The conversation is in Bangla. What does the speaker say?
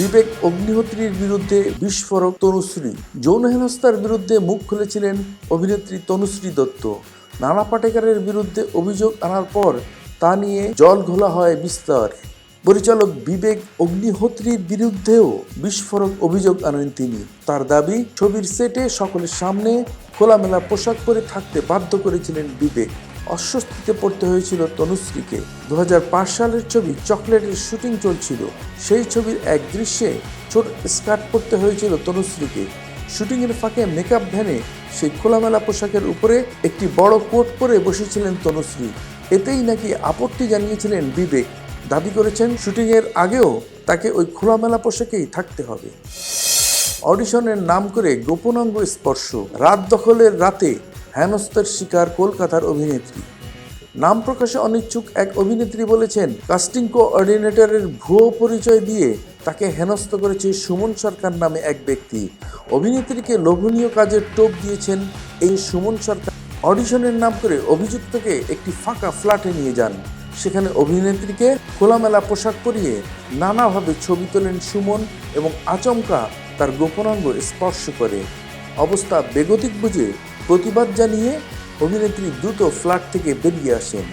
বিবেক অগ্নিহোত্রীর বিরুদ্ধে বিস্ফোরক তনুশ্রী। যৌন হেনস্থার বিরুদ্ধে মুখ খুলেছিলেন অভিনেত্রী তনুশ্রী দত্ত। নানা পাটেকারের বিরুদ্ধে অভিযোগ আনার পর তা নিয়ে জল ঘোলা হয় বিস্তর। পরিচালক বিবেক অগ্নিহোত্রীর বিরুদ্ধেও বিস্ফোরক অভিযোগ আনেন তিনি। তার দাবি, ছবির সেটে সকলের সামনে খোলামেলা পোশাক পরে থাকতে বাধ্য করেছিলেন বিবেক। অস্বস্তিতে পড়তে হয়েছিল তনুশ্রীকে। দু হাজার পাঁচ সালের ছবি চকলেটের শুটিং চলছিল। সেই ছবির এক দৃশ্যে ছোট স্কার্ট পরতে হয়েছিল তনুশ্রীকে। শুটিংয়ের ফাঁকে মেকআপ ভ্যানে সেই খোলামেলা পোশাকের উপরে একটি বড় কোট পরে বসেছিলেন তনুশ্রী। এতেই নাকি আপত্তি জানিয়েছিলেন বিবেক। দাবি করেছেন শুটিংয়ের আগেও তাকে ওই খোলামেলা পোশাকেই থাকতে হবে। অডিশনের নাম করে গোপনাঙ্গ স্পর্শ। রাত দখলের রাতে হেনস্থার শিকার কলকাতার অভিনেত্রী। নাম প্রকাশে অনিচ্ছুক এক অভিনেত্রী বলেছেন, কাস্টিং কোঅর্ডিনেটরের ভুয়ো পরিচয় দিয়ে তাকে হেনস্থ করেছে সুমন সরকার নামে এক ব্যক্তি। অভিনেত্রীকে লোভনীয় কাজের টোপ দিয়েছেন এই সুমন সরকার। অডিশনের নাম করে অভিযুক্তকে একটি ফাঁকা ফ্ল্যাটে নিয়ে যান। সেখানে অভিনেত্রীকে খোলামেলা পোশাক পরিয়ে নানাভাবে ছবি তোলেন সুমন এবং আচমকা তার গোপনাঙ্গ স্পর্শ করে। অবস্থা বেগতিক বুঝে প্রতিবাদ জানিয়ে অভিনেত্রী দ্রুত ফ্ল্যাট থেকে বেরিয়ে আসেন।